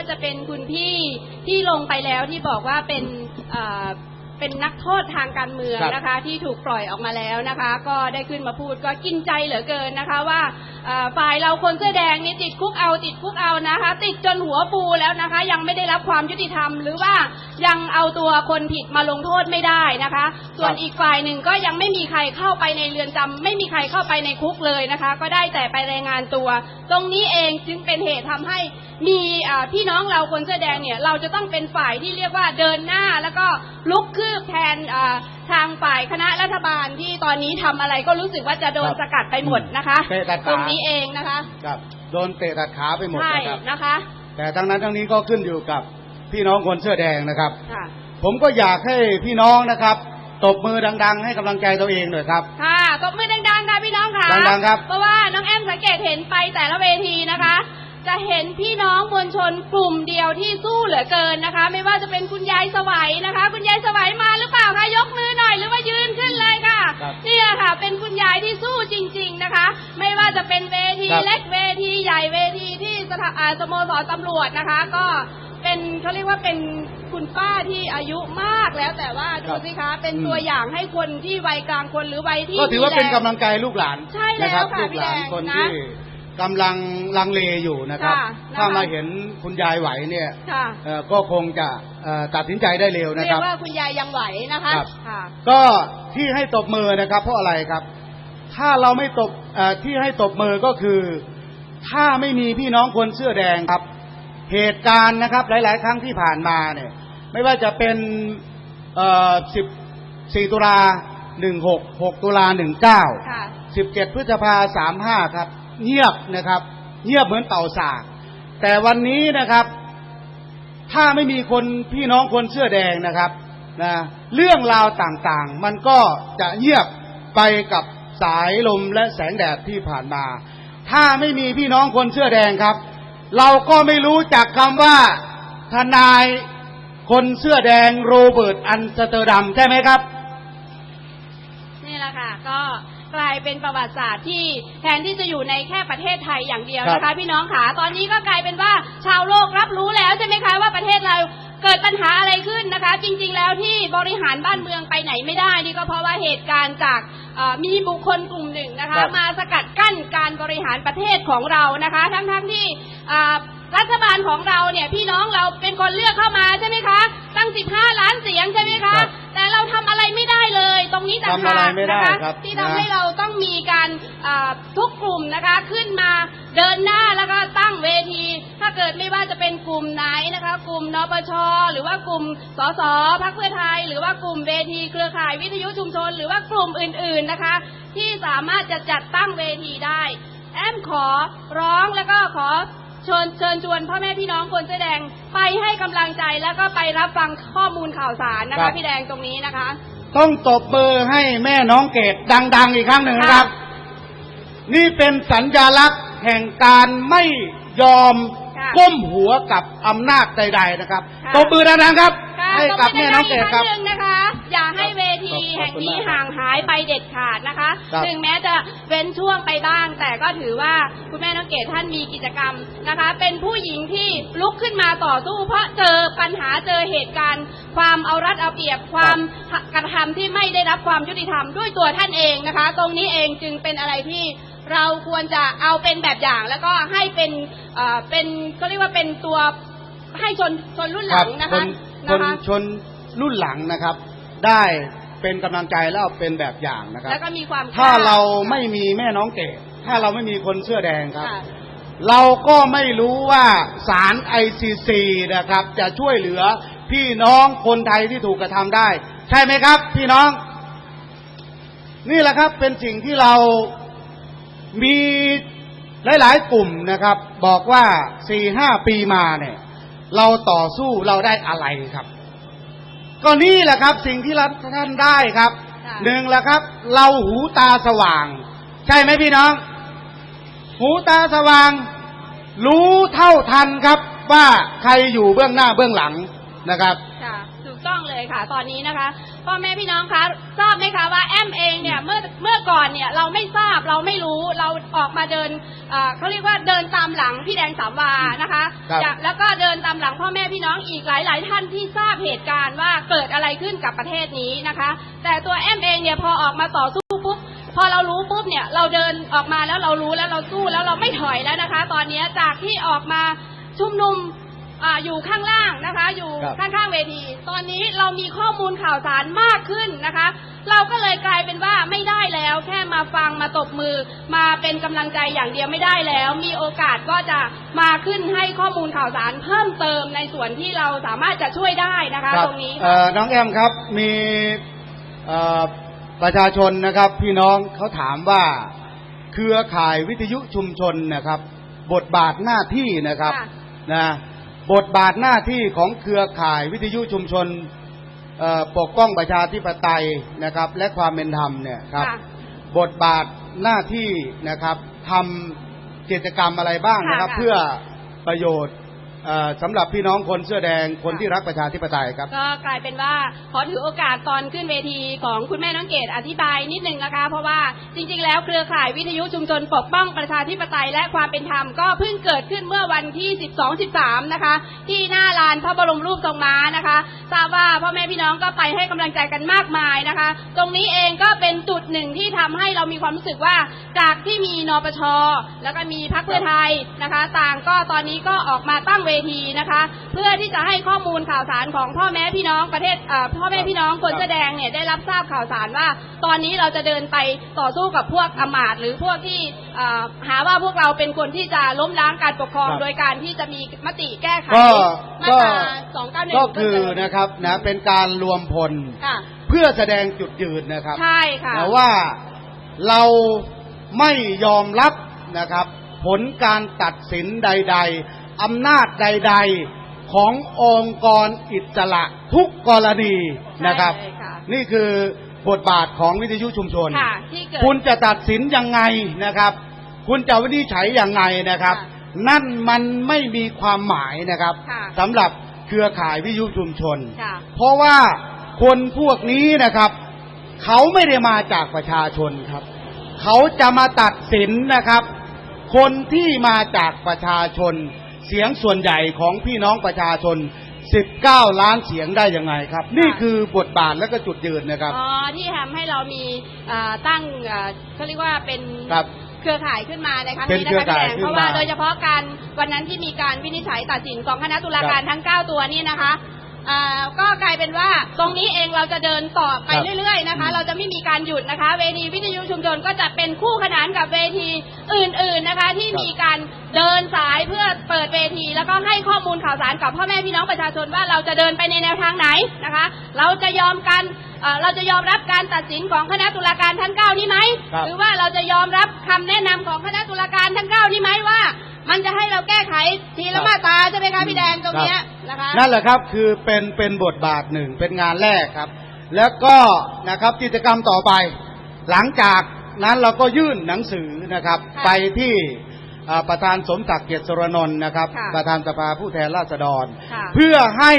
ว่าจะเป็นคุณพี่ที่ลงไปแล้วที่บอกว่าเป็นเอ่อเป็นนักโทษทางการเมืองครับนะคะ ที่ถูกปล่อยออกมาแล้วนะคะ ก็ได้ขึ้นมาพูดก็กินใจเหลือเกินนะคะว่าเอ่อฝ่ายเราคนเสื้อแดงนี่ติดคุกเอาติดคุกเอานะคะ ติดจนหัวฟูแล้วนะคะ ยังไม่ได้รับความยุติธรรม หรือว่ายังเอาตัวคนผิดมาลงโทษไม่ได้นะคะ ส่วนครับอีกฝ่ายหนึ่งก็ยังไม่มีใครเข้าไปในเรือนจำไม่มีใครเข้าไปในคุกเลยนะคะ ก็ได้แต่ไปรายงานตัว ตรงนี้เองจึงเป็นเหตุทำให้ มีอ่าพี่น้องเราคนเสื้อแดงเนี่ยเราจะต้องเป็นฝ่ายที่เรียกว่าเดินหน้าแล้วก็ลุกคืบแทนอ่าทางฝ่ายคณะรัฐบาลที่ตอนนี้ทำอะไรก็รู้สึกว่าจะโดนครับสกัดไปหมดนะคะเตะตัดขาตรงนี้เองนะคะครับโดนเตะตัดขาไปหมดใช่นะครับนะคะ แต่ทั้งนั้นทั้งนี้ก็ขึ้นอยู่กับพี่น้องคนเสื้อแดงนะครับค่ะผมก็อยากให้พี่น้องนะครับตบมือดัง ๆ ให้กำลังใจตัวเองหน่อยครับ ค่ะ ตบมือดังๆค่ะพี่น้องค่ะดังๆครับ เพราะว่าน้องแอมสังเกตเห็นไปแต่ละเวทีนะคะ จะเห็นพี่น้องมวลชนกลุ่มเดียวที่สู้เหลือเกินนะคะ ไม่ว่าจะเป็นคุณยายสวัยนะคะ คุณยายสวัยมาหรือเปล่าคะยกมือหน่อยหรือว่ายืนขึ้นเลยค่ะครับนี่แหละค่ะ เป็นคุณยายที่สู้จริง ๆนะคะ ไม่ว่าจะเป็นเวทีครับเล็กเวทีใหญ่เวทีที่สถาอ่าสโมสรตำรวจนะคะ ก็เป็นเขาเรียกว่าเป็นคุณป้าที่อายุมากแล้วแต่ว่าดูสิคะ เป็นตัวอย่างให้คนที่วัยกลางคนหรือวัยที่ก็ถือว่าเป็นมีแรงกำลังใจลูกหลานใช่แล้วนะครับค่ะลูกหลานพี่แดงคนนะที่ กำลังลังเลอยู่นะครับ ค่ะนะคะ ถ้ามาเห็นคุณยายไหวเนี่ยค่ะเอ่อก็คงจะเอ่อตัดสินใจได้เร็วนะเรีคยรับ กว่าคุณยายยังไหวนะคะครับ ค่ะ ก็ที่ให้ตบมือนะครับเพราะอะไรครับ ถ้าเราไม่ตบเอ่อที่ให้ตบมือก็คือ ถ้าไม่มีพี่น้องคนเสื้อแดงครับ เหตุการณ์นะครับ หลาย ๆ ครั้งที่ผ่านมาเนี่ย ไม่ว่าจะเป็นเอ่อ14 ตุลา 16 6 ตุลา 19 ค่ะ 17 พฤษภา 35 ครับ เงียบนะครับ เงียบเหมือนเต่าสากแต่วันนี้นะครับ ถ้าไม่มีคนพี่น้องคนเสื้อแดงนะครับนะเรื่องราวต่างๆ มันก็จะเงียบไปกับสายลมและแสงแดดที่ผ่านมา ถ้าไม่มีพี่น้องคนเสื้อแดงครับ เราก็ไม่รู้จักคำว่าทนายคนเสื้อแดงโรเบิร์ตอันสเตอร์ดัมใช่ไหมครับ นี่แหละค่ะก็ กลายเป็นประวัติศาสตร์ที่แทนที่จะอยู่ในแค่ประเทศไทยอย่างเดียวนะครัคะบพี่น้องขาตอนนี้ก็กลายเป็นว่าชาวโลกรับรู้แล้วใช่ไหมคะว่าประเทศเราเกิดปัญหาอะไรขึ้นนะคะ จริง ๆ แล้วที่บริหารบ้านเมืองไปไหนไม่ได้นี่ก็เพราะว่าเหตุการณ์จากเอ่อมีบุคคลกลุ่มหนึ่งนะคะครับมาสกัดกั้นการบริหารประเทศของเรานะคะ ทั้งๆที่อ่ารัฐบาลของเราเนี่ยพี่น้องเราเป็นคนเลือกเข้ามาใช่ไหมคะ ตั้ง 15 ล้านเสียงใช่ไหมคะครับแต่เรา ทำอะไรไม่ได้เลย ตรงนี้ต่างทำอะไรหากไม่ได้นะคะครับที่นะทำให้เราต้องมีการอ่าทุกกลุ่มนะคะขึ้นมาเดินหน้าแล้วก็ตั้งเวที ถ้าเกิดไม่ว่าจะเป็นกลุ่มไหนนะคะ กลุ่มนปชหรือว่ากลุ่มสสพักเพื่อไทย หรือว่ากลุ่มเวทีเครือข่ายวิทยุชุมชน หรือว่ากลุ่มอื่น ๆนะคะ ที่สามารถจะจัดตั้งเวทีได้ แอมขอร้องแล้วก็ขอ เชิญเชิญชวนพ่อแม่พี่น้องคนเสื้อแดงไปให้กำลังใจแล้วก็ไปรับฟังข้อมูลข่าวสารนะครัคะบ พี่แดงตรงนี้นะคะ ต้องตบมือให้แม่น้องเกดดัง ๆ อีกครั้งหนึ่งนะครับนี่เป็นสัญญาลักษณ์แห่งการไม่ยอมค่ะก้มหัวกับอำนาจใด ๆ นะครับค่ะ ตบมือดังๆครับ ค่ะให้กับแม่น้องเกดครับก็ไม่ได้อีกครั้งหนึ่งนะคะ อย่าให้เว ทีแห่งนี้ห่างหายไปเด็ดขาดนะคะครับถึงแม้จะเว้นช่วงไปบ้าง แต่ก็ถือว่าคุณแม่น้องเกดท่านมีกิจกรรมนะคะ เป็นผู้หญิงที่ลุกขึ้นมาต่อสู้ เพราะเจอปัญหาเจอเหตุการณ์ ความเอารัดเอาเปรียบความกระทำที่ไม่ได้รับความยุติธรรมด้วยตัวท่านเองนะคะ ตรงนี้เองจึงเป็นอะไรที่เราควรจะเอาเป็นแบบอย่าง แล้วก็ให้เป็นเอ่อเป็นก็เรียกว่าเป็นตัวให้ชนชนรุ่นหลังนะคคะนคนะนคะ ชนรุ่นหลังนะครับ ได้ เป็นกำลังใจแล้วเอาเป็นแบบอย่างนะครับแล้วก็มีความถ้ากล้เราไม่มีแม่น้องเกดถ้าเราไม่มีคนเสื้อแดงครับค่ะเราก็ไม่รู้ว่าศาลไอซีซีนะครับ จะช่วยเหลือพี่น้องคนไทยที่ถูกกระทำได้ ใช่ไหมครับ พี่น้อง นี่แหละครับเป็นสิ่งที่เรามีหลาย ๆ กลุ่มนะครับ บอกว่าสี่ห้าปีมาเนี่ย เราต่อสู้เราได้อะไรครับ ก็นี่แหละครับ สิ่งที่เราท่านได้ครับค่ะหนึ่งแหละครับ เราหูตาสว่าง ใช่ไหมพี่น้อง หูตาสว่าง รู้เท่าทันครับ ว่าใครอยู่เบื้องหน้าเบื้องหลังนะครับค่ะถูกต้องเลยค่ะ ตอนนี้นะคะ พ่อแม่พี่น้องคะทราบไหมคะว่าแอมเองเนี่ยเมื่อเมื่อก่อนเนี่ยเราไม่ทราบเราไม่รู้เราออกมาเดินเอ่อเขาเรียกว่าเดินตามหลังพี่แดงสามวานะคะครับจากแล้วก็เดินตามหลังพ่อแม่พี่น้องอีกหลาย ๆ ท่านที่ทราบเหตุการณ์ว่าเกิดอะไรขึ้นกับประเทศนี้นะคะ แต่ตัวแอมเองเนี่ยพอออกมาต่อสู้ปุ๊บพอเรารู้ปุ๊บเนี่ยเราเดินออกมาแล้วเรารู้แล้วเราสู้แล้วเราไม่ถอยแล้วนะคะ ตอนนี้จากที่ออกมาชุมนุม อาอยู่ข้างล่างนะคะ อยู่ครับ ข้างๆเวที ตอนนี้เรามีข้อมูลข่าวสารมากขึ้นนะคะ เราก็เลยกลายเป็นว่าไม่ได้แล้ว แค่มาฟังมาตบมือ มาเป็นกำลังใจอย่างเดียวไม่ได้แล้ว มีโอกาสก็จะมาขึ้นให้ข้อมูลข่าวสารเพิ่มเติมในส่วนที่เราสามารถจะช่วยได้นะคะครับตรงนี้ เอ่อน้องแอมครับมีเอ่อประชาชนนะครับ พี่น้องเขาถามว่า เครือข่ายวิทยุชุมชนนะครับ บทบาทหน้าที่นะครับค่ะ นะ บทบาทหน้าที่ของเครือข่ายวิทยุชุมชนเอ่อปกป้องประชาธิปไตยนะครับ และความเป็นธรรมเนี่ยครับค่ะบทบาทหน้าที่นะครับทำกิจกรรมอะไรบ้างนะครับค่ะค่ะเพื่อประโยชน์เอ่อ สำหรับพี่น้องคนเสื้อแดงคนที่รักประชาธิปไตยครับ ก็กลายเป็นว่าขอถือโอกาสตอนขึ้นเวทีของคุณแม่น้องเกดอธิบายนิดนึงนะคะ เพราะว่าจริง ๆ แล้วเครือข่ายวิทยุชุมชนปกป้องประชาธิปไตยและความเป็นธรรมก็เพิ่งเกิดขึ้นเมื่อวันที่ 12-13 นะคะ ที่หน้าลานพระบรมรูปทรงม้านะคะทราบว่าพ่อแม่พี่น้องก็ไปให้กำลังใจกันมากมายนะคะ ตรงนี้เองก็เป็นจุดหนึ่งที่ทำให้เรามีความรู้สึกว่าจากที่มีนปชแล้วก็มีพรรคเพื่อไทยนะคะ ต่างก็ตอนนี้ก็ออกมาตั้งเวทีนะคะ เพื่อที่จะให้ข้อมูลข่าวสารของพ่อแม่พี่น้องประเทศเอ่อพ่อแม่พี่น้องคนแสอแดงเนี่ยได้รับทราบข่าวสารว่า ตอนนี้เราจะเดินไปต่อสู้กับพวกอำมาตย์หรือพวกที่เอ่อหาว่าพวกเราเป็นคนที่จะล้มล้างการปกครองครับโดยการที่จะมีมติแก้ไขก็มาก็ตรา291ก็คือนะครับนะเป็นการรวมพลค่ะเพื่อแสดงจุดยืนนะครับใช่ค่ะนะว่าเราไม่ยอมรับนะครับ ผลการตัดสินใด ๆ อำนาจใด ๆขององค์กรอิสระทุกกรณีนะครับ ใช่เลยค่ะนี่คือบทบาทของวิทยุชุมชน ค่ะที่เกิดคุณจะตัดสินยังไงนะครับ คุณจะวินิจฉัยยังไงนะครับ ค่ะนั่นมันไม่มีความหมายนะครับค่ะสำหรับเครือข่ายวิทยุชุมชน ค่ะ เพราะว่าคนพวกนี้นะครับ เขาไม่ได้มาจากประชาชนครับ เขาจะมาตัดสินนะครับ คนที่มาจากประชาชน เสียงส่วนใหญ่ของพี่น้องประชาชน 19 ล้านเสียงได้ยังไงครับ นี่คือบทบาทและก็จุดยืนนะครับ อ๋อที่ทำให้เรามีเอ่อตั้งเอ่อเขาเรียกว่าเป็นครับ เครือข่ายขึ้นมาในครั้งเป็นนี้นะเครือคะพี่ข่ายแดงขึ้นมาเพราะว่าโดยเฉพาะการวันนั้นที่มีการวินิจฉัยตัดสินของคณะตุลาการครับทั้ง 9 ตัวนี่นะคะอ่า ก็กลายเป็นว่าตรงนี้เองเราจะเดินต่อไปครับเรื่อย ๆ นะคะ เราจะไม่มีการหยุดนะคะ เวทีวิทยุชุมชนก็จะเป็นคู่ขนานกับเวทีอื่น ๆนะคะ ที่มีการเดินสายเพื่อเปิดเวที แล้วก็ให้ข้อมูลข่าวสารกับพ่อแม่พี่น้องประชาชนว่าเราจะเดินไปในแนวทางไหนนะคะ เราจะยอมกันเอ่อเราจะยอมรับการตัดสินของคณะตุลาการทั้งเก้านี้ไหมครับหรือว่าเราจะยอมรับคำแนะนำของคณะตุลาการทั้งเก้านี้ไหมว่า มันจะให้เราแก้ไขทีละมาตราใช่ไหมคะพี่แดงตรงเนี้ยนะคะ นั่นแหละครับคือเป็นเป็นบทบาทหนึ่งเป็นงานแรกครับ แล้วก็นะครับกิจกรรมต่อไป หลังจากนั้นเราก็ยื่นหนังสือนะครับค่ะไปที่อ่าประธานสมศักดิ์เกียรติสรนนท์นะครับค่ะประธานสภาผู้แทนราษฎรค่ะเพื่อให้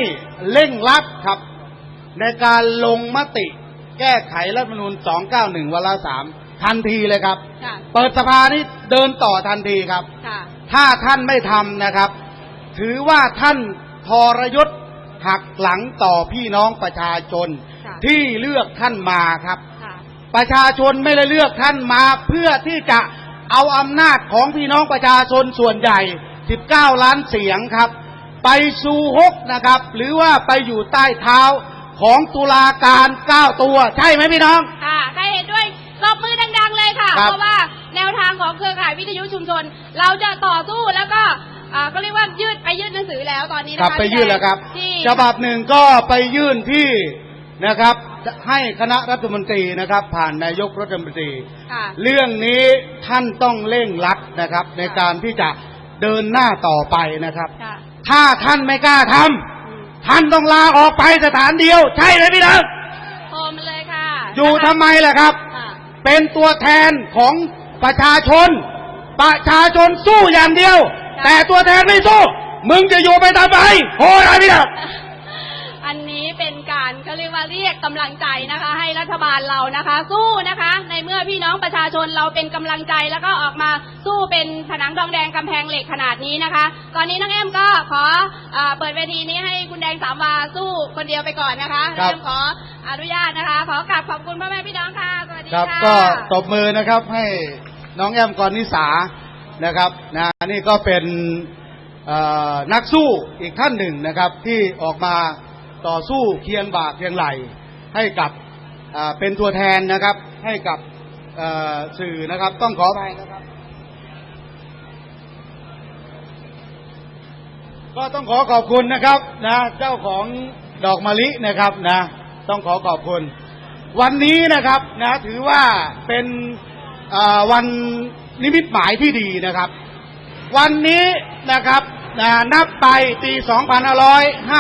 เร่งรัดครับ ในการลงมติแก้ไขรัฐธรรมนูญ291วาระสามทันทีเลยครับค่ะเปิดสภานี้เดินต่อทันทีครับค่ะ ถ้าท่านไม่ทำนะครับ ถือว่าท่านทรยศหักหลังต่อพี่น้องประชาชนค่ะที่เลือกท่านมาครับค่ะประชาชนไม่ได้เลือกท่านมาเพื่อที่จะเอาอำนาจของพี่น้องประชาชนส่วนใหญ่ 19 ล้านเสียงครับ ไปสู่ฮกนะครับ หรือว่าไปอยู่ใต้เท้าของตุลาการ 9 ตัว ใช่ไหมพี่น้องค่ะใครเห็นด้วยตบมือดัง ๆ เลยค่ะครับเพราะว่า แนวทางของเครือข่ายวิทยุชุมชน เราจะต่อสู้แล้วก็อ่าก็เรียกว่ายืดไปยื่นหนังสือแล้วตอนนี้กนะลับคะไปยื่นแล้วครับที่ฉบับหนึ่งก็ไปยื่นที่นะครับ ให้คณะรัฐมนตรีนะครับ ผ่านนายกรัฐมนตรี ค่ะ เรื่องนี้ท่านต้องเร่งรัดนะครับ ในการที่จะเดินหน้าต่อไปนะครับ ค่ะถ้าท่านไม่กล้าทำอืมท่านต้องลาออกไปสถานเดียว ใช่ไหมพี่น้องโทรมาเลยค่ะอยู่ทำไมล่ะครับ ค่ะ เป็นตัวแทนของ ประชาชน ประชาชนสู้อย่างเดียว แต่ตัวแทนไม่สู้ มึงจะอยู่ไปทำไมโอ้ยพี่น้องอันนี้เป็นการเขาเรียกว่าเรียกกำลังใจนะคะ ให้รัฐบาลเรานะคะ สู้นะคะ ในเมื่อพี่น้องประชาชนเราเป็นกำลังใจแล้วก็ออกมาสู้เป็นผนังดองแดงกำแพงเหล็กขนาดนี้นะคะ ตอนนี้น้องแอมก็ขอเออ่าเปิดเวทีนี้ให้คุณแดงสามวาสู้คนเดียวไปก่อนนะคะครับเริ่มขออนุญาตนะคะ ขอกราบขอบคุณพ่อแม่พี่น้องค่ะสวัสดีครับค่ะก็ตบมือนะครับให้ น้องแอมกรนิสานะครับนะนี่ก็เป็นเอ่อนักสู้อีกท่านหนึ่งนะครับที่ออกมาต่อสู้เคียงบ่าเคียงไหลให้กับอ่าเป็นตัวแทนนะครับให้กับเอ่อสื่อนะครับต้องขออภัยนะครับก็ต้องขอขอบคุณนะครับนะเจ้าของดอกมะลินะครับนะต้องขอขอบคุณ วันนี้นะครับนะถือว่าเป็นอ่า วันนิมิตหมายที่ดีนะครับ วันนี้นะครับนับไปปี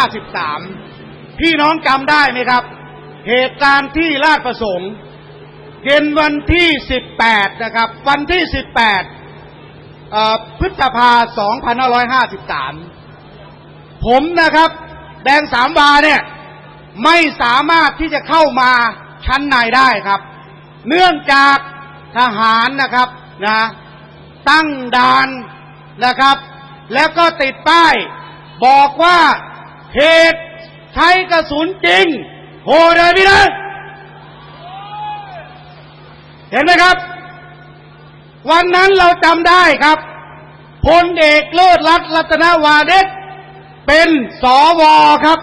2553 พี่น้องจำได้ไหมครับ เหตุการณ์ที่ลาดประสงค์ เย็นวันที่ 18 นะครับ วันที่ 18 พฤษภา 2553 ผมนะครับ แดงสามวาเนี่ย ไม่สามารถที่จะเข้ามาชั้นในได้ครับ เนื่องจาก ทหารนะครับนะตั้งด่านนะครับ แล้วก็ติดป้าย บอกว่าเหตุใช้กระสุนจริง โหเลยพี่นะเห็นไหมครับ วันนั้นเราจำได้ครับพลเอกเลิศรัตรัตนวาเดชเป็นสวครับ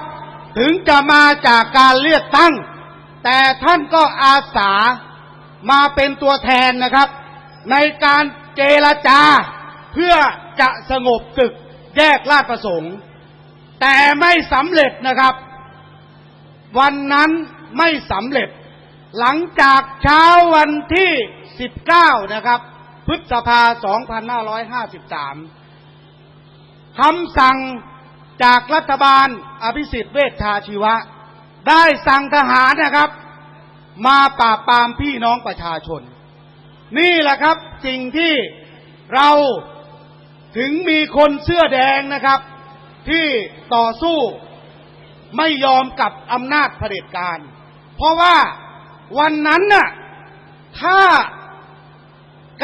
ถึงจะมาจากการเลือกตั้ง แต่ท่านก็อาสา มาเป็นตัวแทนนะครับ ในการเจรจาเพื่อจะสงบศึกแยกลาดประสงค์ แต่ไม่สำเร็จนะครับ วันนั้นไม่สำเร็จ หลังจากเช้าวันที่ 19 นะครับ พฤษภา 2553คำสั่งจากรัฐบาลอภิสิทธิ์เวชชาชีวะ ได้สั่งทหารนะครับ มาปราบปรามพี่น้องประชาชน นี่แหละครับสิ่งที่เราถึงมีคนเสื้อแดงนะครับ ที่ต่อสู้ไม่ยอมกับอำนาจเผด็จการ เพราะว่าวันนั้นน่ะถ้า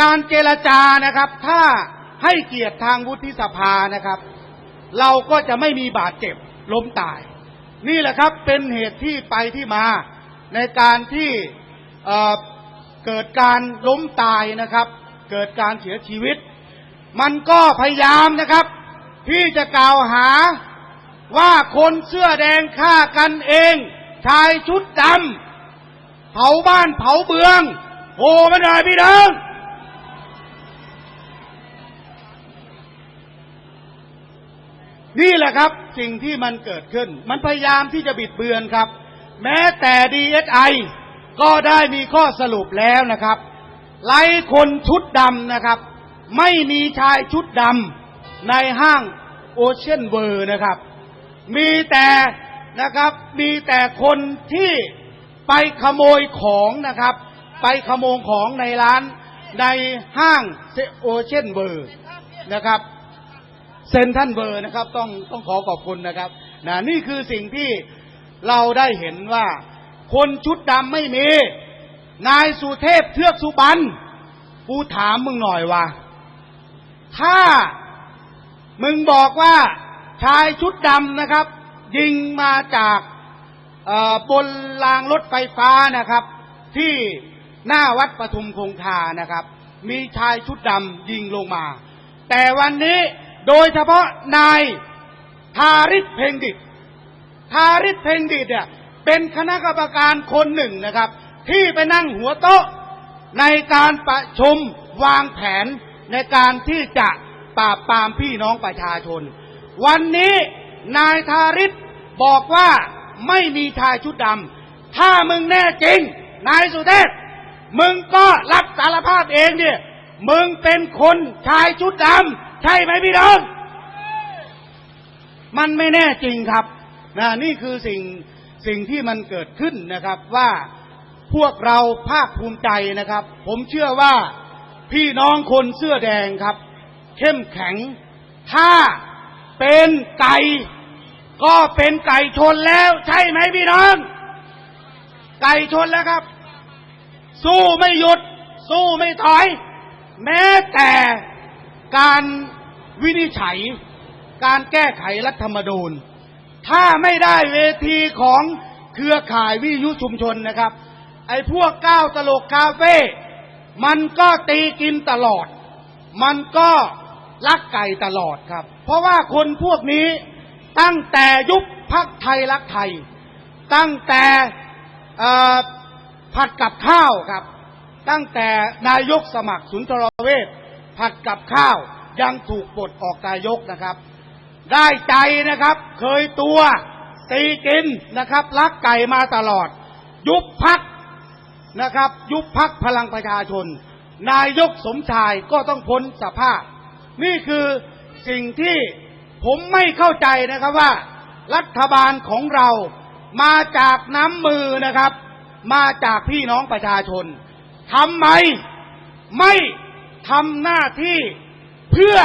การเจรจานะครับ ถ้าให้เกียรติทางวุฒิสภานะครับ เราก็จะไม่มีบาดเจ็บล้มตาย นี่แหละครับเป็นเหตุที่ไปที่มา ในการที่เกิดการล้มตายนะครับ เกิดการเสียชีวิต มันก็พยายามนะครับ ที่จะกล่าวหาว่าคนเสื้อแดงฆ่ากันเอง ชายชุดดำเผาบ้านเผาเบืองโอ้ไม่ได้พี่น้องนี่แหละครับสิ่งที่มันเกิดขึ้น มันพยายามที่จะบิดเบือนครับ แม้แต่ดีเอสไอก็ได้มีข้อสรุปแล้วนะครับ ไล่คนชุดดำนะครับ ไม่มีชายชุดดำในห้างโอเชียนเวอร์นะครับ มีแต่นะครับ มีแต่คนที่ไปขโมยของนะครับ ไปขโมยของในร้านในห้างโอเชียนเวอร์นะครับเซนทันเบอร์นะครับ ต้องต้องขอขอบคุณนะครับนะนี่คือสิ่งที่ เราได้เห็นว่า คนชุดดำไม่มี นายสุเทพเทือกสุบรรณกูถามมึงหน่อยว่าถ้ามึงบอกว่าชายชุดดำนะครับ ยิงมาจากบนรางรถไฟฟ้านะครับ ที่หน้าวัดปทุมคงคานะครับ มีชายชุดดำยิงลงมา แต่วันนี้โดยเฉพาะนายทาริศเพ่งดิต ทาริศเพ่งดิตเนี่ยเป็นคณะกรรมการคนหนึ่งนะครับ ที่ไปนั่งหัวโต๊ะในการประชุมวางแผนในการที่จะปราบปรามพี่น้องประชาชน วันนี้นายทาริศบอกว่าไม่มีชายชุดดำถ้ามึงแน่จริง นายสุเทพมึงก็รับสารภาพเองเนี่ยมึงเป็นคนชายชุดดำใช่ไหมพี่น้อง มันไม่แน่จริงครับ นะนี่คือสิ่งสิ่งที่มันเกิดขึ้นนะครับว่าพวกเราภาคภูมิใจนะครับ ผมเชื่อว่าพี่น้องคนเสื้อแดงครับ เข้มแข็ง ถ้าเป็นไก่ก็เป็นไก่ชนแล้ว ใช่ไหมพี่น้อง ไก่ชนแล้วครับ สู้ไม่หยุด สู้ไม่ถอย แม้แต่การวินิจฉัย การแก้ไขรัฐธรรมนูญ ถ้าไม่ได้เวทีของเครือข่ายวิทยุชุมชนนะครับ ไอ้พวกก้าวตลกคาเฟ่มันก็ตีกินตลอด มันก็ลักไก่ตลอดครับ เพราะว่าคนพวกนี้ตั้งแต่ยุคพักไทยรักไทย ตั้งแต่ผัดกับข้าวครับ ตั้งแต่นายกสมัครสุนทรเวชผัดกับข้าวยังถูกปลดออกนายกนะครับ ได้ใจนะครับ เคยตัวตีกินนะครับลักไก่มาตลอด ยุบพักนะครับ ยุบพักพลังประชาชน นายกสมชายก็ต้องพ้นสภาพ นี่คือสิ่งที่ผมไม่เข้าใจนะครับว่า รัฐบาลของเรามาจากน้ำมือนะครับ มาจากพี่น้องประชาชนทำไมไม่ทำหน้าที่เพื่อ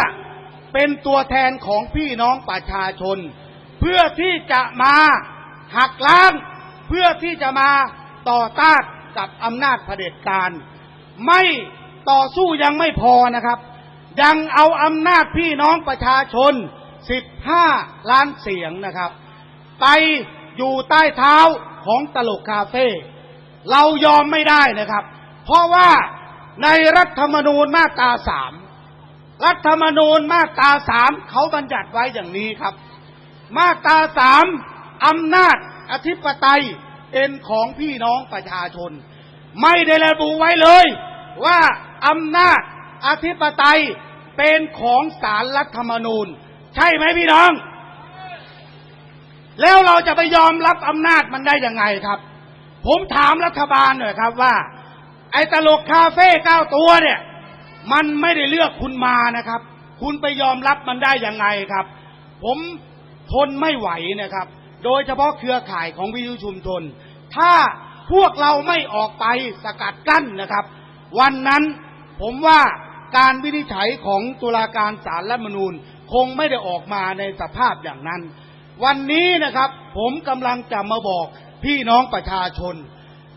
เป็นตัวแทนของพี่น้องประชาชน เพื่อที่จะมาหักล้าง เพื่อที่จะมาต่อต้านกับอำนาจเผด็จการ ไม่ต่อสู้ยังไม่พอนะครับ ยังเอาอำนาจพี่น้องประชาชน 15 ล้านเสียงนะครับ ไปอยู่ใต้เท้าของตลกคาเฟ่เรายอมไม่ได้นะครับ เพราะว่าในรัฐธรรมนูญมาตราสาม รัฐธรรมนูญมาตราสามเขาบัญญัติไว้อย่างนี้ครับ มาตราสามอำนาจอธิปไตยเป็นของพี่น้องประชาชน ไม่ได้ระบุไว้เลย ว่าอำนาจอธิปไตยเป็นของศาลรัฐธรรมนูญ ใช่ไหมพี่น้อง แล้วเราจะไปยอมรับอำนาจมันได้ยังไงครับ ผมถามรัฐบาลหน่อยครับว่า ไอ้ตลกคาเฟ่เก้าตัวเนี่ย มันไม่ได้เลือกคุณมานะครับ คุณไปยอมรับมันได้ยังไงครับ ผมทนไม่ไหวนะครับ โดยเฉพาะเครือข่ายของวิทยุชุมชน ถ้าพวกเราไม่ออกไปสกัดกั้นนะครับ วันนั้นผมว่าการวินิจฉัยของตุลาการศาลรัฐมนูญคงไม่ได้ออกมาในสภาพอย่างนั้น วันนี้นะครับ ผมกำลังจะมาบอกพี่น้องประชาชน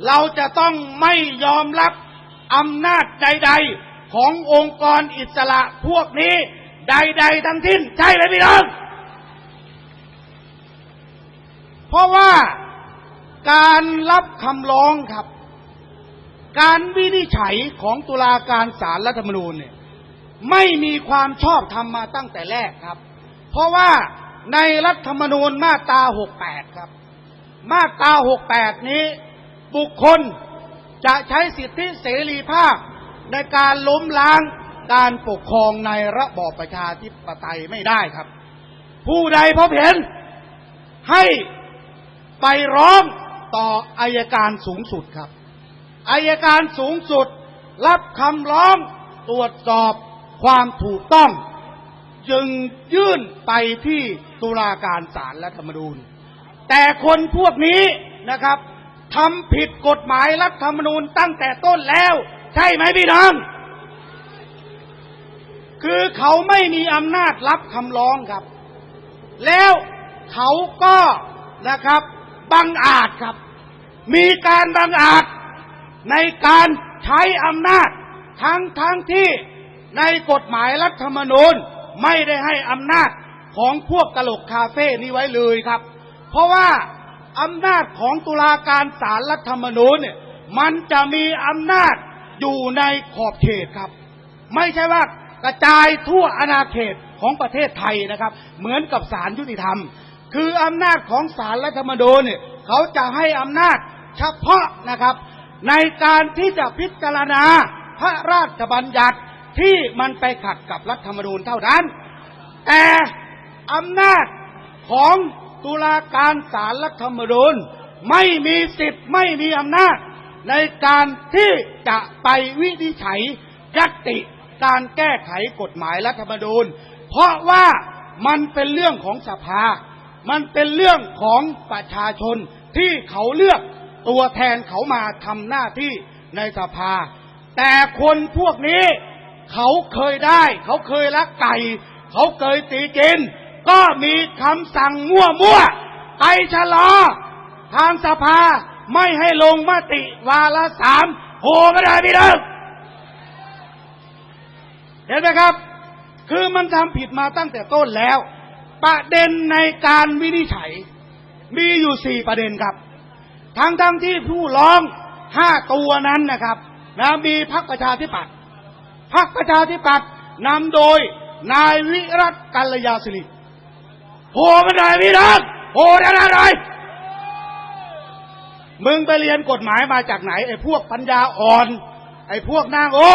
เราจะต้องไม่ยอมรับอำนาจใด ๆ ขององค์กรอิสระพวกนี้ใด ๆ ทั้งสิ้น ใช่ไหมพี่น้อง เพราะว่าการรับคำร้องครับ การวินิจฉัยของตุลาการศาลรัฐธรรมนูญเนี่ย ไม่มีความชอบธรรมมาตั้งแต่แรกครับ เพราะว่าในรัฐธรรมนูญมาตรา 68 ครับ มาตรา 68 นี้ บุคคลจะใช้สิทธิเสรีภาพ ในการล้มล้างการปกครองในระบอบประชาธิปไตยไม่ได้ครับ ผู้ใดพบเห็นให้ไปร้องต่ออายการสูงสุดครับอายการสูงสุดรับคำร้องตรวจสอบความถูกต้อง จึงยื่นไปที่ตุลาการศาลรัฐธรรมนูญ แต่คนพวกนี้นะครับทำผิดกฎหมายรัฐธรรมนูญตั้งแต่ต้นแล้ว ใช่ไหมพี่น้อง คือเขาไม่มีอำนาจรับคำร้องครับ แล้วเขาก็นะครับบังอาจครับ มีการบังอาจในการใช้อำนาจทั้งทั้งที่ในกฎหมายรัฐธรรมนูญไม่ได้ให้อำนาจของพวกตลกคาเฟ่นี้ไว้เลยครับ เพราะว่าอำนาจของตุลาการศาลรัฐธรรมนูญเนี่ยมันจะมีอำนาจ อยู่ในขอบเขตครับ ไม่ใช่ว่ากระจายทั่วอาณาเขตของประเทศไทยนะครับ เหมือนกับศาลยุติธรรม คืออำนาจของศาลรัฐธรรมนูญเนี่ยเขาจะให้อำนาจเฉพาะนะครับ ในการที่จะพิจารณาพระราชบัญญัติที่มันไปขัดกับรัฐธรรมนูญเท่านั้น แต่อำนาจของตุลาการศาลรัฐธรรมนูญไม่มีสิทธิ์ไม่มีอำนาจ ในการที่จะไปวินิจฉัยยติการแก้ไขกฎหมายรัฐธรรมนูญ เพราะว่ามันเป็นเรื่องของสภา มันเป็นเรื่องของประชาชนที่เขาเลือกตัวแทนเขามาทำหน้าที่ในสภา แต่คนพวกนี้เขาเคยได้ เขาเคยลักไก่ เขาเคยตีกิน ก็มีคำสั่งมั่วๆไปชะลอ ทางสภา ไม่ให้ลงมติวาระสามโหไม่ได้พี่น้องเห็นไหมครับ คือมันทำผิดมาตั้งแต่ต้นแล้ว ประเด็นในการวินิจฉัย มีอยู่สี่ประเด็นครับ ทั้งทั้งที่ผู้ร้องห้าตัวนั้นนะครับนะมีพรรคประชาธิปัตย์พรรคประชาธิปัตย์นำโดยนายวิรัตกัลยาสิริโหมันได้พี่น้องโหได้อะไร มึงไปเรียนกฎหมายมาจากไหนไอ้พวกปัญญาอ่อน ไอ้พวกนางโอ้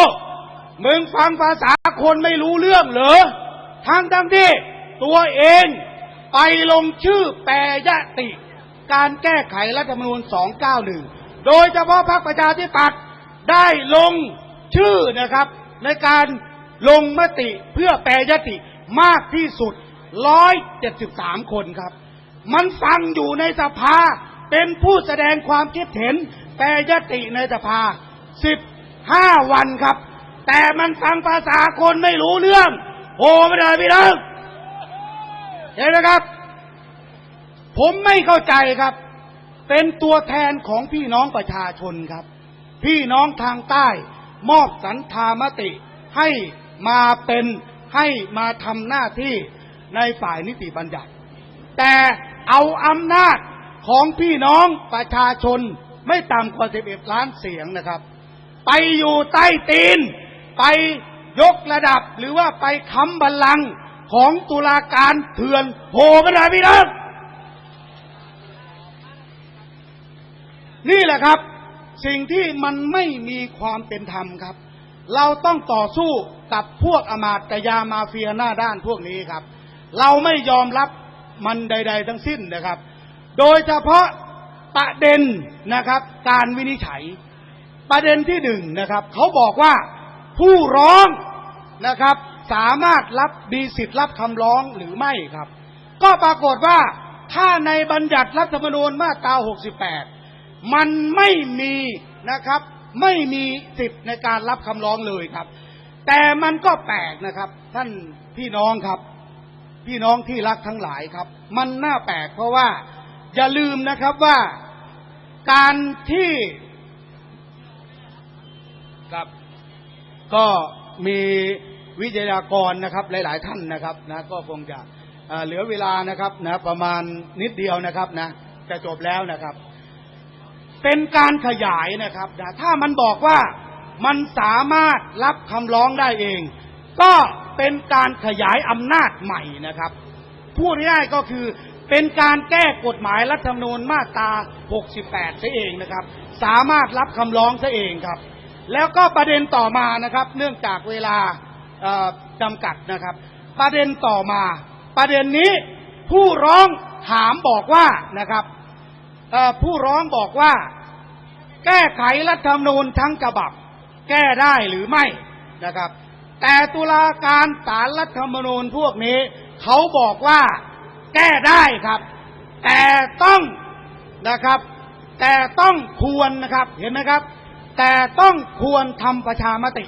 มึงฟังภาษาคนไม่รู้เรื่องเหรอทั้งทั้งที่ตัวเองไปลงชื่อแปรยติ การแก้ไขรัฐธรรมนูญ 291 โดยเฉพาะพรรคประชาธิปัตย์ได้ลงชื่อนะครับ ในการลงมติเพื่อแปรยติมากที่สุด 173 คนครับ มันฟังอยู่ในสภา เป็นผู้แสดงความคิดเห็นแปรยติในสภา15วันครับ แต่มันฟังภาษาคนไม่รู้เรื่องโอ้ไม่ได้พี่น้องเห็นไหมครับ ผมไม่เข้าใจครับ เป็นตัวแทนของพี่น้องประชาชนครับ พี่น้องทางใต้มอบสันธามติให้มาเป็นให้มาทำหน้าที่ในฝ่ายนิติบัญญัติ แต่เอาอำนาจ ของพี่น้องประชาชนไม่ต่ำกว่า11ล้านเสียงนะครับ ไปอยู่ใต้ตีน ไปยกระดับหรือว่าไปค้ำบัลลังก์ของตุลาการเถื่อนโผล่กันเลยพี่น้องนี่แหละครับ สิ่งที่มันไม่มีความเป็นธรรมครับ เราต้องต่อสู้กับพวกอมาตยามาเฟียหน้าด้านพวกนี้ครับ เราไม่ยอมรับมันใด ๆ ทั้งสิ้นนะครับ โดยเฉพาะประเด็นนะครับ การวินิจฉัย ประเด็นที่หนึ่งนะครับ เขาบอกว่าผู้ร้องนะครับ สามารถรับมีสิทธิ์รับคำร้องหรือไม่ครับ ก็ปรากฏว่าถ้าในบัญญัติรัฐธรรมนูญมาตรา 68 มันไม่มีนะครับ ไม่มีสิทธิ์ในการรับคำร้องเลยครับ แต่มันก็แปลกนะครับ ท่านพี่น้องครับ พี่น้องที่รักทั้งหลายครับ มันน่าแปลกเพราะว่า อย่าลืมนะครับว่าการที่ครับก็มีวิทยากรนะครับหลาย ๆ ท่านนะครับนะก็คงจะเหลือเวลานะครับนะประมาณนิดเดียวนะครับนะจะจบแล้วนะครับ เป็นการขยายนะครับนะถ้ามันบอกว่ามันสามารถรับคำร้องได้เอง ก็เป็นการขยายอำนาจใหม่นะครับ พูดง่ายก็คือ เป็นการแก้กฎหมายรัฐธรรมนูญมาตรา 68ซะเองนะครับ สามารถรับคำร้องซะเองครับ แล้วก็ประเด็นต่อมานะครับ เนื่องจากเวลาจำกัดนะครับ ประเด็นต่อมา ประเด็นนี้ผู้ร้องถามบอกว่านะครับผู้ร้องบอกว่า แก้ไขรัฐธรรมนูญทั้งฉบับ แก้ได้หรือไม่นะครับ แต่ตุลาการศาลรัฐธรรมนูญพวกนี้ เขาบอกว่า แก้ได้ครับ แต่ต้องนะครับ แต่ต้องควรนะครับเห็นไหมครับ แต่ต้องควรทำประชามติ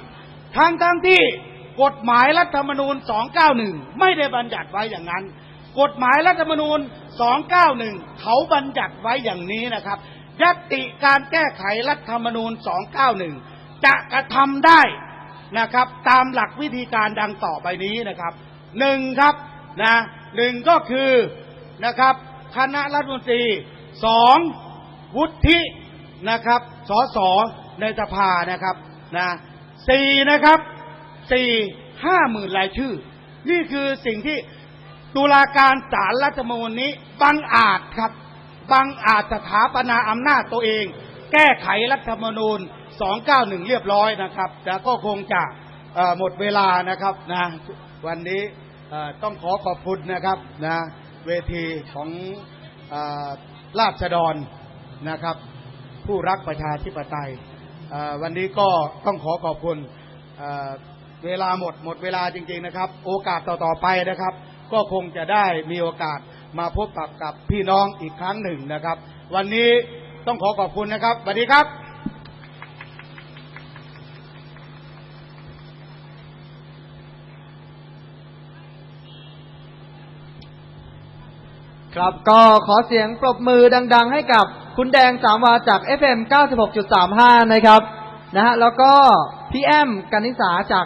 ทั้งทั้งที่กฎหมายรัฐธรรมนูญ 291 ไม่ได้บัญญัติไว้อย่างนั้น กฎหมายรัฐธรรมนูญ 291 เขาบัญญัติไว้อย่างนี้นะครับยติการแก้ไขรัฐธรรมนูญ 291 จะกระทำได้นะครับ ตามหลักวิธีการดังต่อไปนี้นะครับหนึ่งครับนะ หนึ่งก็คือนะครับคณะรัฐมนตรีสองวุฒินะครับสสในสภานะครับนะสี่นะครับสี่ห้าหมื่นรายชื่อ นี่คือสิ่งที่ตุลาการศาลรัฐธรรมนูญนี้บังอาจครับบังอาจสถาปนาอำนาจตัวเอง แก้ไขรัฐธรรมนูญ 291 เรียบร้อยนะครับแต่ก็คงจะหมดเวลานะครับนะวันนี้ ต้องขอขอบคุณนะครับนะเวทีของอราษฎรนะครับ ผู้รักประชาธิปไตยวันนี้ก็ต้องขอขอบคุณเอ่อเวลาหมดหมดเวลาจริง ๆนะครับ โอกาสต่อๆไปนะครับ ก็คงจะได้มีโอกาสมาพบปะกับพี่น้องอีกครั้งหนึ่งนะครับ วันนี้ต้องขอขอบคุณนะครับสวัสดีครับ ครับก็ขอเสียงปรบมือดัง ๆ ให้กับคุณแดงสามวาจาก FM 96.35 นะครับนะฮะแล้วก็พี่แอมกนิษาจาก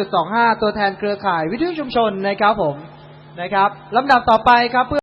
95.25 ตัวแทนเครือข่ายวิทยุชุมชนนะครับผมนะครับลำดับต่อไปครับเพื่อ